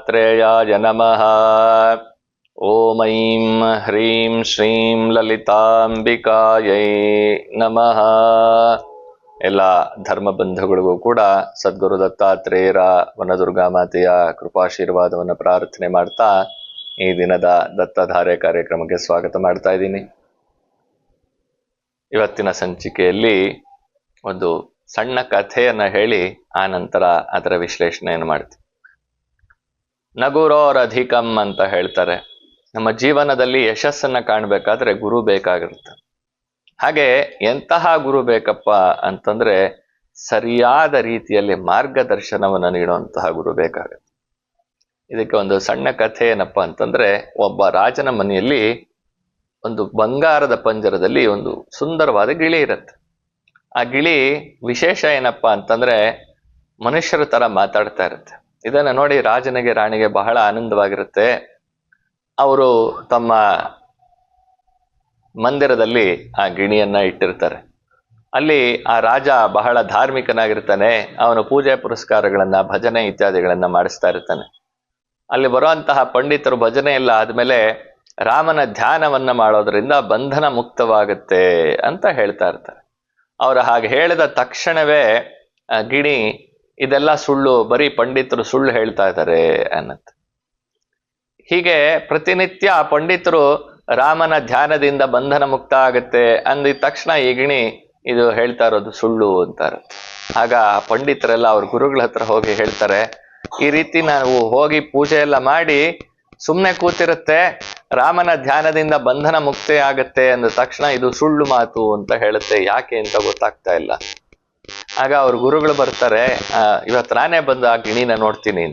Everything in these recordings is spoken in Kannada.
ಮಂತ್ರಾಂ ದತ್ತಾತ್ರೇಯಾಯ ನಮಃ. ಓಂ ಐಂ ಹ್ರೀಂ ಶ್ರೀಂ ಲಲಿತಾಂಬಿಕಾಯೈ ನಮಃ ಎಲ್ಲ ಧರ್ಮ ಬಂಧುಗಳಿಗೂ ಕೂಡ ಸದ್ಗುರು ದತ್ತಾತ್ರೇಯರ ವನದುರ್ಗಾ ಮಾತೆಯ ಕೃಪಾಶೀರ್ವಾದವನ್ನು ಪ್ರಾರ್ಥನೆ ಮಾಡ್ತಾ ಈ ದಿನದ ದತ್ತಧಾರೆ ಕಾರ್ಯಕ್ರಮಕ್ಕೆ ಸ್ವಾಗತ ಮಾಡ್ತಾ ಇದ್ದೀನಿ. ಇವತ್ತಿನ ಸಂಚಿಕೆಯಲ್ಲಿ ಒಂದು ಸಣ್ಣ ಕಥೆಯನ್ನು ಹೇಳಿ ಆ ನಂತರ ಅದರ ವಿಶ್ಲೇಷಣೆಯನ್ನು ಮಾಡ್ತೀವಿ ನಗುರೋರಧಿಕಂ ಅಂತ ಹೇಳ್ತಾರೆ. ನಮ್ಮ ಜೀವನದಲ್ಲಿ ಯಶಸ್ಸನ್ನ ಕಾಣಬೇಕಾದ್ರೆ ಗುರು ಬೇಕಾಗಿರುತ್ತೆ. ಹಾಗೆ ಎಂತಹ ಗುರು ಬೇಕಪ್ಪ ಅಂತಂದ್ರೆ ಸರಿಯಾದ ರೀತಿಯಲ್ಲಿ ಮಾರ್ಗದರ್ಶನವನ್ನು ನೀಡುವಂತಹ ಗುರು ಬೇಕಾಗುತ್ತೆ. ಇದಕ್ಕೆ ಒಂದು ಸಣ್ಣ ಕಥೆ ಏನಪ್ಪ ಅಂತಂದ್ರೆ ಒಬ್ಬ ರಾಜನ ಮನೆಯಲ್ಲಿ ಒಂದು ಬಂಗಾರದ ಪಂಜರದಲ್ಲಿ ಒಂದು ಸುಂದರವಾದ ಗಿಳಿ ಇರುತ್ತೆ. ಆ ಗಿಳಿ ವಿಶೇಷ ಏನಪ್ಪ ಅಂತಂದ್ರೆ ಮನುಷ್ಯರ ತರ ಮಾತಾಡ್ತಾ ಇರುತ್ತೆ. ಇದನ್ನ ನೋಡಿ ರಾಜನಿಗೆ, ರಾಣಿಗೆ ಬಹಳ ಆನಂದವಾಗಿರುತ್ತೆ. ಅವರು ತಮ್ಮ ಮಂದಿರದಲ್ಲಿ ಆ ಗಿಣಿಯನ್ನ ಇಟ್ಟಿರ್ತಾರೆ. ಅಲ್ಲಿ ಆ ರಾಜ ಬಹಳ ಧಾರ್ಮಿಕನಾಗಿರ್ತಾನೆ. ಅವನು ಪೂಜೆ ಪುರಸ್ಕಾರಗಳನ್ನ, ಭಜನೆ ಇತ್ಯಾದಿಗಳನ್ನ ಮಾಡಿಸ್ತಾ ಇರ್ತಾನೆ. ಅಲ್ಲಿ ಬರುವಂತಹ ಪಂಡಿತರು ಭಜನೆ ಎಲ್ಲ ಆದ್ಮೇಲೆ ರಾಮನ ಧ್ಯಾನವನ್ನ ಮಾಡೋದ್ರಿಂದ ಬಂಧನ ಮುಕ್ತವಾಗುತ್ತೆ ಅಂತ ಹೇಳ್ತಾ ಇರ್ತಾರೆ. ಅವರು ಹಾಗೆ ಹೇಳಿದ ತಕ್ಷಣವೇ ಗಿಣಿ ಇದೆಲ್ಲ ಸುಳ್ಳು, ಬರೀ ಪಂಡಿತರು ಸುಳ್ಳು ಹೇಳ್ತಾ ಇದ್ದಾರೆ ಅನ್ನತ್ತೆ. ಹೀಗೆ ಪ್ರತಿನಿತ್ಯ ಪಂಡಿತರು ರಾಮನ ಧ್ಯಾನದಿಂದ ಬಂಧನ ಮುಕ್ತ ಆಗುತ್ತೆ, ಅಂದಿದ ತಕ್ಷಣ ಈ ಗಿಣಿ ಇದು ಹೇಳ್ತಾ ಇರೋದು ಸುಳ್ಳು ಅಂತಾರೆ ಆಗ ಪಂಡಿತರೆಲ್ಲ ಅವ್ರ ಗುರುಗಳ ಹತ್ರ ಹೋಗಿ ಹೇಳ್ತಾರೆ, ಈ ರೀತಿ ನಾವು ಹೋಗಿ ಪೂಜೆ ಎಲ್ಲ ಮಾಡಿ ಸುಮ್ಮನೆ ಕೂತಿರುತ್ತೆ, ರಾಮನ ಧ್ಯಾನದಿಂದ ಬಂಧನ ಮುಕ್ತಿ ಆಗತ್ತೆ ಅಂದ ತಕ್ಷಣ ಇದು ಸುಳ್ಳು ಮಾತು ಅಂತ ಹೇಳುತ್ತೆ, ಯಾಕೆ ಅಂತ ಗೊತ್ತಾಗ್ತಾ ಇಲ್ಲ. ಆಗ ಅವ್ರ ಗುರುಗಳು ಬರ್ತಾರೆ ಇವತ್ತು ನಾನೇ ಬಂದು ಆ ಗಿಣಿನ ನೋಡ್ತೀನಿ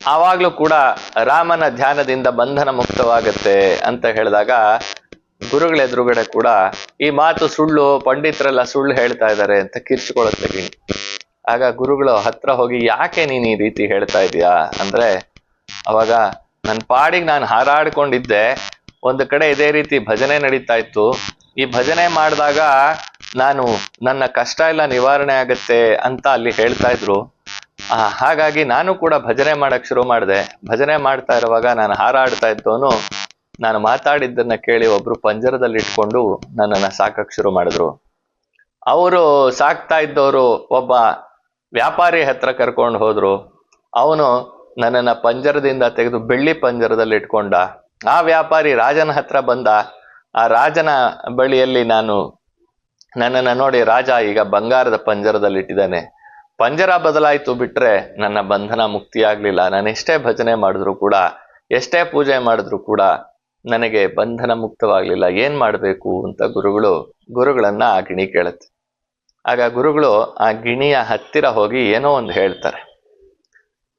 ಆವಾಗ್ಲೂ ಕೂಡ ರಾಮನ ಧ್ಯಾನದಿಂದ ಬಂಧನ ಮುಕ್ತವಾಗತ್ತೆ ಅಂತ ಹೇಳಿದಾಗ ಗುರುಗಳ ಎದುರುಗಡೆ ಕೂಡ ಈ ಮಾತು ಸುಳ್ಳು, ಪಂಡಿತರೆಲ್ಲ ಸುಳ್ಳು ಹೇಳ್ತಾ ಇದ್ದಾರೆ ಅಂತ ಕಿರ್ಚಿಕೊಳ್ಳುತ್ತೆ ಗಿಣಿ. ಆಗ ಗುರುಗಳು ಹತ್ರ ಹೋಗಿ, ಯಾಕೆ ನೀನ್ ಈ ರೀತಿ ಹೇಳ್ತಾ ಇದೀಯಾ? ಅಂದ್ರೆ, ಅವಾಗ ನನ್ನ ಪಾಡಿಗೆ ನಾನು ಹಾರಾಡ್ಕೊಂಡಿದ್ದೆ, ಒಂದು ಕಡೆ ಇದೇ ರೀತಿ ಭಜನೆ ನಡೀತಾ ಇತ್ತು. ಈ ಭಜನೆ ಮಾಡಿದಾಗ ನಾನು ನನ್ನ ಕಷ್ಟ ಎಲ್ಲ ನಿವಾರಣೆ ಆಗತ್ತೆ ಅಂತ ಅಲ್ಲಿ ಹೇಳ್ತಾ ಇದ್ರು. ಹಾಗಾಗಿ ನಾನು ಕೂಡ ಭಜನೆ ಮಾಡಕ್ ಶುರು ಮಾಡಿದೆ. ಭಜನೆ ಮಾಡ್ತಾ ಇರುವಾಗ ನಾನು ಹಾರಾಡ್ತಾ ಇದ್ದವನು ನಾನು ಮಾತಾಡಿದ್ದನ್ನ ಕೇಳಿ ಒಬ್ರು ಪಂಜರದಲ್ಲಿ ಇಟ್ಕೊಂಡು ನನ್ನನ್ನ ಸಾಕಕ್ ಶುರು ಮಾಡಿದ್ರು. ಅವರು ಸಾಕ್ತಾ ಇದ್ದವರು ಒಬ್ಬ ವ್ಯಾಪಾರಿ ಹತ್ರ ಕರ್ಕೊಂಡು ಹೋದ್ರು. ಅವನು ನನ್ನನ್ನ ಪಂಜರದಿಂದ ತೆಗೆದು ಬೆಳ್ಳಿ ಪಂಜರದಲ್ಲಿ ಇಟ್ಕೊಂಡ. ಆ ವ್ಯಾಪಾರಿ ರಾಜನ ಹತ್ರ ಬಂದ. ಆ ರಾಜನ ಬಳಿಯಲ್ಲಿ ನಾನು ನನ್ನನ್ನ ನೋಡಿ ರಾಜ ಈಗ ಬಂಗಾರದ ಪಂಜರದಲ್ಲಿ ಇಟ್ಟಿದ್ದಾನೆ ಪಂಜರ ಬದಲಾಯಿತು ಬಿಟ್ರೆ ನನ್ನ ಬಂಧನ ಮುಕ್ತಿ ಆಗ್ಲಿಲ್ಲ ನಾನು ಎಷ್ಟೇ ಭಜನೆ ಮಾಡಿದ್ರು ಕೂಡ, ಎಷ್ಟೇ ಪೂಜೆ ಮಾಡಿದ್ರು ಕೂಡ ನನಗೆ ಬಂಧನ ಮುಕ್ತವಾಗ್ಲಿಲ್ಲ. ಏನ್ ಮಾಡಬೇಕು ಅಂತ ಗುರುಗಳು, ಗುರುಗಳನ್ನ ಆ ಗಿಣಿ ಕೇಳುತ್ತೆ. ಆಗ ಗುರುಗಳು ಆ ಗಿಣಿಯ ಹತ್ತಿರ ಹೋಗಿ ಏನೋ ಒಂದು ಹೇಳ್ತಾರೆ.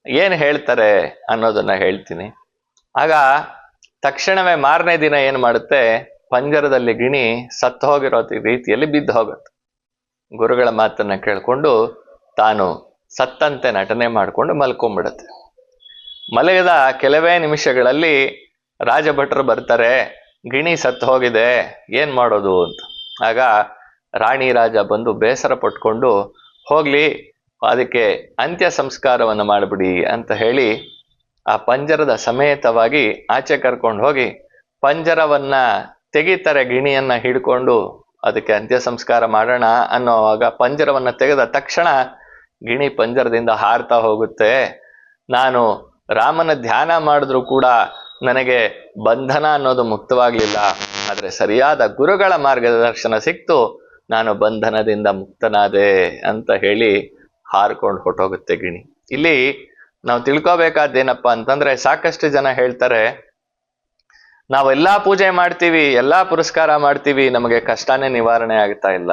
ಏನು ಹೇಳ್ತಾರೆ ಅನ್ನೋದನ್ನ ಹೇಳ್ತೀನಿ. ಆಗ ತಕ್ಷಣವೇ ಮಾರನೇ ದಿನ ಏನು ಮಾಡುತ್ತೆ? ಪಂಜರದಲ್ಲಿ ಗಿಣಿ ಸತ್ತು ಹೋಗಿರೋ ರೀತಿಯಲ್ಲಿ ಬಿದ್ದು ಹೋಗುತ್ತೆ. ಗುರುಗಳ ಮಾತನ್ನ ಕೇಳಿಕೊಂಡು ತಾನು ಸತ್ತಂತೆ ನಟನೆ ಮಾಡ್ಕೊಂಡು ಮಲ್ಕೊಂಡ್ಬಿಡುತ್ತೆ ಮಲಗಿದ ಕೆಲವೇ ನಿಮಿಷಗಳಲ್ಲಿ ರಾಜಭಟ್ರು ಬರ್ತಾರೆ, ಗಿಣಿ ಸತ್ತು ಹೋಗಿದೆ, ಏನು ಮಾಡೋದು ಅಂತ. ಆಗ ರಾಣಿ ರಾಜ ಬಂದು ಬೇಸರ ಪಟ್ಕೊಂಡು, ಹೋಗ್ಲಿ, ಅದಕ್ಕೆ ಅಂತ್ಯ ಸಂಸ್ಕಾರವನ್ನು ಮಾಡಿಬಿಡಿ ಅಂತ ಹೇಳಿ ಆ ಪಂಜರದ ಸಮೇತವಾಗಿ ಆಚೆ ಕರ್ಕೊಂಡು ಹೋಗಿ ಪಂಜರವನ್ನ ತೆಗಿತಾರೆ ಗಿಣಿಯನ್ನ ಹಿಡ್ಕೊಂಡು ಅದಕ್ಕೆ ಅಂತ್ಯ ಸಂಸ್ಕಾರ ಮಾಡೋಣ ಅನ್ನೋವಾಗ ಪಂಜರವನ್ನ ತೆಗೆದ ತಕ್ಷಣ ಗಿಣಿ ಪಂಜರದಿಂದ ಹಾರ್ತಾ ಹೋಗುತ್ತೆ. ನಾನು ರಾಮನ ಧ್ಯಾನ ಮಾಡಿದ್ರು ಕೂಡ ನನಗೆ ಬಂಧನ ಅನ್ನೋದು ಮುಕ್ತವಾಗಲಿಲ್ಲ. ಆದರೆ ಸರಿಯಾದ ಗುರುಗಳ ಮಾರ್ಗದರ್ಶನ ಸಿಕ್ತು. ನಾನು ಬಂಧನದಿಂದ ಮುಕ್ತನಾದೆ ಅಂತ ಹೇಳಿ ಹಾರ್ಕೊಂಡು ಹೊಟ್ಟೋಗುತ್ತೆ ಗಿಣಿ. ಇಲ್ಲಿ ನಾವು ತಿಳ್ಕೋಬೇಕಾದ್ದೇನಪ್ಪ ಅಂತಂದ್ರೆ ಸಾಕಷ್ಟು ಜನ ಹೇಳ್ತಾರೆ ನಾವೆಲ್ಲಾ ಪೂಜೆ ಮಾಡ್ತೀವಿ, ಎಲ್ಲಾ ಪುರಸ್ಕಾರ ಮಾಡ್ತೀವಿ, ನಮಗೆ ಕಷ್ಟನೇ ನಿವಾರಣೆ ಆಗ್ತಾ ಇಲ್ಲ.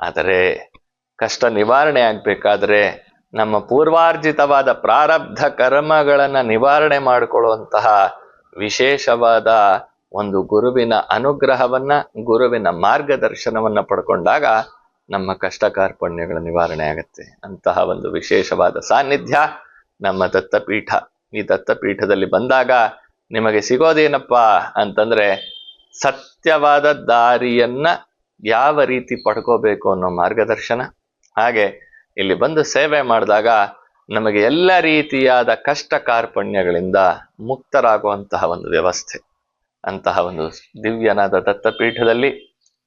ಆದರೆ ಕಷ್ಟ ನಿವಾರಣೆ ಆಗ್ಬೇಕಾದ್ರೆ ನಮ್ಮ ಪೂರ್ವಾರ್ಜಿತವಾದ ಪ್ರಾರಬ್ಧ ಕರ್ಮಗಳನ್ನ ನಿವಾರಣೆ ಮಾಡಿಕೊಳ್ಳುವಂತಹ ವಿಶೇಷವಾದ ಒಂದು ಗುರುವಿನ ಅನುಗ್ರಹವನ್ನ, ಗುರುವಿನ ಮಾರ್ಗದರ್ಶನವನ್ನ ಪಡ್ಕೊಂಡಾಗ ನಮ್ಮ ಕಷ್ಟ ಕಾರ್ಪಣ್ಯಗಳ ನಿವಾರಣೆ ಆಗುತ್ತೆ. ಅಂತಹ ಒಂದು ವಿಶೇಷವಾದ ಸಾನ್ನಿಧ್ಯ ನಮ್ಮ ದತ್ತಪೀಠ. ಈ ದತ್ತಪೀಠದಲ್ಲಿ ಬಂದಾಗ ನಿಮಗೆ ಸಿಗೋದೇನಪ್ಪ ಅಂತಂದ್ರೆ ಸತ್ಯವಾದ ದಾರಿಯನ್ನ ಯಾವ ರೀತಿ ಪಡ್ಕೋಬೇಕು ಅನ್ನೋ ಮಾರ್ಗದರ್ಶನ. ಹಾಗೆ ಇಲ್ಲಿ ಬಂದು ಸೇವೆ ಮಾಡಿದಾಗ ನಮಗೆ ಎಲ್ಲ ರೀತಿಯಾದ ಕಷ್ಟ ಕಾರ್ಪಣ್ಯಗಳಿಂದ ಮುಕ್ತರಾಗುವಂತಹ ಒಂದು ವ್ಯವಸ್ಥೆ. ಅಂತಹ ಒಂದು ದಿವ್ಯನಾದ ದತ್ತಪೀಠದಲ್ಲಿ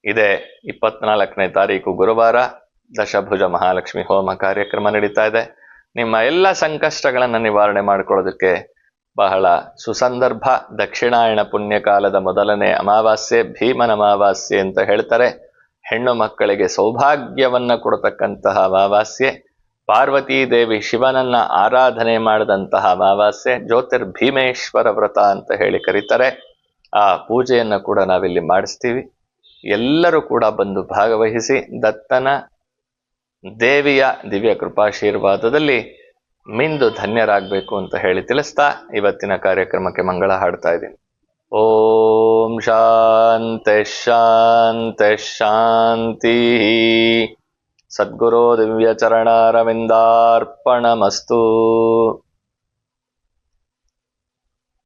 ಇದೆ ಇಪ್ಪತ್ನಾಲ್ಕನೇ ತಾರೀಕು ಗುರುವಾರ ದಶಭುಜ ಮಹಾಲಕ್ಷ್ಮಿ ಹೋಮ ಕಾರ್ಯಕ್ರಮ ನಡೀತಾ ಇದೆ. ನಿಮ್ಮ ಎಲ್ಲ ಸಂಕಷ್ಟಗಳನ್ನು ನಿವಾರಣೆ ಮಾಡ್ಕೊಳ್ಳೋದಕ್ಕೆ ಬಹಳ ಸುಸಂದರ್ಭ ದಕ್ಷಿಣಾಯಣ ಪುಣ್ಯಕಾಲದ ಮೊದಲನೇ ಅಮಾವಾಸ್ಯೆ, ಭೀಮನ ಅಮಾವಾಸ್ಯೆ ಅಂತ ಹೇಳ್ತಾರೆ. ಹೆಣ್ಣು ಮಕ್ಕಳಿಗೆ ಸೌಭಾಗ್ಯವನ್ನ ಕೊಡತಕ್ಕಂತಹ ಅಮಾವಾಸ್ಯೆ, ಪಾರ್ವತೀ ದೇವಿ ಶಿವನನ್ನ ಆರಾಧನೆ ಮಾಡಿದಂತಹ ಅಮಾವಾಸ್ಯೆ, ಜ್ಯೋತಿರ್ಭೀಮೇಶ್ವರ ವ್ರತ ಅಂತ ಹೇಳಿ ಕರೀತಾರೆ. ಆ ಪೂಜೆಯನ್ನು ಕೂಡ ನಾವಿಲ್ಲಿ ಮಾಡಿಸ್ತೀವಿ. ಎಲ್ಲರೂ ಕೂಡ ಬಂದು ಭಾಗವಹಿಸಿ ದತ್ತನ ದೇವಿಯ ದಿವ್ಯ ಕೃಪಾಶೀರ್ವಾದದಲ್ಲಿ ಮಿಂದು ಧನ್ಯರಾಗಬೇಕು ಅಂತ ಹೇಳಿ ತಿಳಿಸ್ತಾ ಇವತ್ತಿನ ಕಾರ್ಯಕ್ರಮಕ್ಕೆ ಮಂಗಳ ಹಾಡ್ತಾ ಇದ್ದೀನಿ. ಓಂ ಶಾಂತೆ ಶಾಂತೆ ಶಾಂತಿ. ಸದ್ಗುರು ದಿವ್ಯ ಚರಣಾರವಿಂದಾರ್ಪಣಮಸ್ತು.